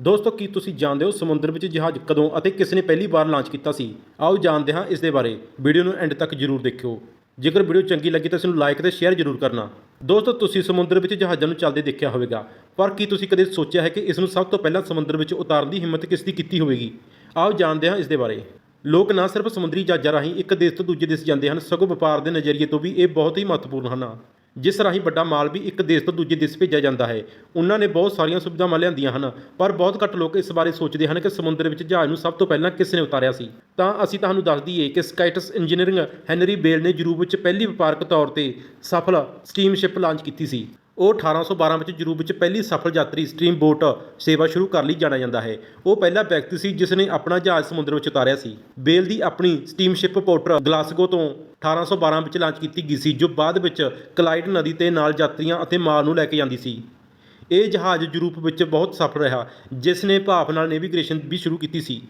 ਦੋਸਤੋ, ਕੀ ਤੁਸੀਂ ਜਾਣਦੇ ਹੋ ਸਮੁੰਦਰ ਵਿੱਚ ਜਹਾਜ਼ ਕਦੋਂ ਅਤੇ ਕਿਸ ਨੇ ਪਹਿਲੀ ਵਾਰ ਲਾਂਚ ਕੀਤਾ ਸੀ? ਆਓ ਜਾਣਦੇ ਹਾਂ ਇਸ ਦੇ ਬਾਰੇ। ਵੀਡੀਓ ਨੂੰ ਐਂਡ ਤੱਕ ਜਰੂਰ ਦੇਖਿਓ। ਜੇਕਰ ਵੀਡੀਓ ਚੰਗੀ ਲੱਗੀ ਤਾਂ ਇਸ ਨੂੰ ਲਾਈਕ ਤੇ ਸ਼ੇਅਰ ਜਰੂਰ ਕਰਨਾ। ਦੋਸਤੋ, ਤੁਸੀਂ ਸਮੁੰਦਰ ਵਿੱਚ ਜਹਾਜ਼ਾਂ ਨੂੰ ਚੱਲਦੇ ਦੇਖਿਆ ਹੋਵੇਗਾ। ਪਰ ਕੀ ਤੁਸੀਂ ਕਦੇ ਸੋਚਿਆ ਹੈ ਕਿ ਇਸ ਨੂੰ ਸਭ ਤੋਂ ਪਹਿਲਾਂ ਸਮੁੰਦਰ ਵਿੱਚ ਉਤਾਰਨ ਦੀ ਹਿੰਮਤ ਕਿਸ ਦੀ ਕੀਤੀ ਹੋਵੇਗੀ? ਆਓ ਜਾਣਦੇ ਹਾਂ ਇਸ ਦੇ ਬਾਰੇ। ਲੋਕ ਨਾ ਸਿਰਫ ਸਮੁੰਦਰੀ ਜਹਾਜ਼ਾਂ ਰਾਹੀਂ ਇੱਕ ਦੇਸ਼ ਤੋਂ ਦੂਜੇ ਦੇਸ਼ ਜਾਂਦੇ ਹਨ, ਸਗੋਂ ਵਪਾਰ ਦੇ ਨਜ਼ਰੀਏ ਤੋਂ ਵੀ ਇਹ ਬਹੁਤ ਹੀ ਮਹੱਤਵਪੂਰਨ ਹਨ। ਜਿਸ ਰਾਹੀਂ ਵੱਡਾ ਮਾਲ ਵੀ ਇੱਕ ਦੇਸ਼ ਤੋਂ ਦੂਜੇ ਦੇਸ਼ ਭੇਜਿਆ ਜਾਂਦਾ ਹੈ। ਉਹਨਾਂ ਨੇ ਬਹੁਤ ਸਾਰੀਆਂ ਸੁਵਿਧਾਵਾਂ ਲਿਆਂਦੀਆਂ ਹਨ, ਪਰ ਬਹੁਤ ਘੱਟ ਲੋਕ ਇਸ ਬਾਰੇ ਸੋਚਦੇ ਹਨ ਕਿ ਸਮੁੰਦਰ ਵਿੱਚ ਜਹਾਜ਼ ਨੂੰ ਸਭ ਤੋਂ ਪਹਿਲਾਂ ਕਿਸ ਨੇ ਉਤਾਰਿਆ ਸੀ। ਤਾਂ ਅਸੀਂ ਤੁਹਾਨੂੰ ਦੱਸ ਦਈਏ ਕਿ ਸਕਾਈਟਸ ਇੰਜੀਨੀਅਰਿੰਗ ਹੈਨਰੀ ਬੇਲ ਨੇ ਯੂਰਪ ਵਿੱਚ ਪਹਿਲੀ ਵਪਾਰਕ ਤੌਰ ਤੇ ਸਫਲ ਸਟੀਮਸ਼ਿਪ ਲਾਂਚ ਕੀਤੀ ਸੀ। ਉਹ 1812 ਵਿੱਚ ਯੂਰਪ ਵਿੱਚ ਪਹਿਲੀ ਸਫਲ ਯਾਤਰੀ ਸਟ੍ਰੀਮ ਬੋਟ ਸੇਵਾ ਸ਼ੁਰੂ ਕਰ ਲਈ ਜਾਣਿਆ ਜਾਂਦਾ ਹੈ। ਉਹ ਪਹਿਲਾ ਵਿਅਕਤੀ ਸੀ ਜਿਸ ਨੇ ਆਪਣਾ ਜਹਾਜ਼ ਸਮੁੰਦਰ ਵਿੱਚ ਉਤਾਰਿਆ ਸੀ। ਬੇਲ ਦੀ ਆਪਣੀ ਸਟੀਮਸ਼ਿਪ ਪੋਰਟਰ ਗਲਾਸਗੋ ਤੋਂ 1812 ਵਿੱਚ ਲਾਂਚ ਕੀਤੀ ਗਈ ਸੀ, ਜੋ ਬਾਅਦ ਵਿੱਚ ਕਲਾਈਡ ਨਦੀ ਤੇ ਨਾਲ ਯਾਤਰੀਆਂ ਅਤੇ ਮਾਲ ਨੂੰ ਲੈ ਕੇ ਜਾਂਦੀ ਸੀ। ਇਹ ਜਹਾਜ਼ ਯੂਰਪ ਵਿੱਚ ਬਹੁਤ ਸਫਲ ਰਿਹਾ, ਜਿਸ ਨੇ ਭਾਫ ਨਾਲ ਨੇਵੀਗੇਸ਼ਨ ਵੀ ਸ਼ੁਰੂ ਕੀਤੀ ਸੀ।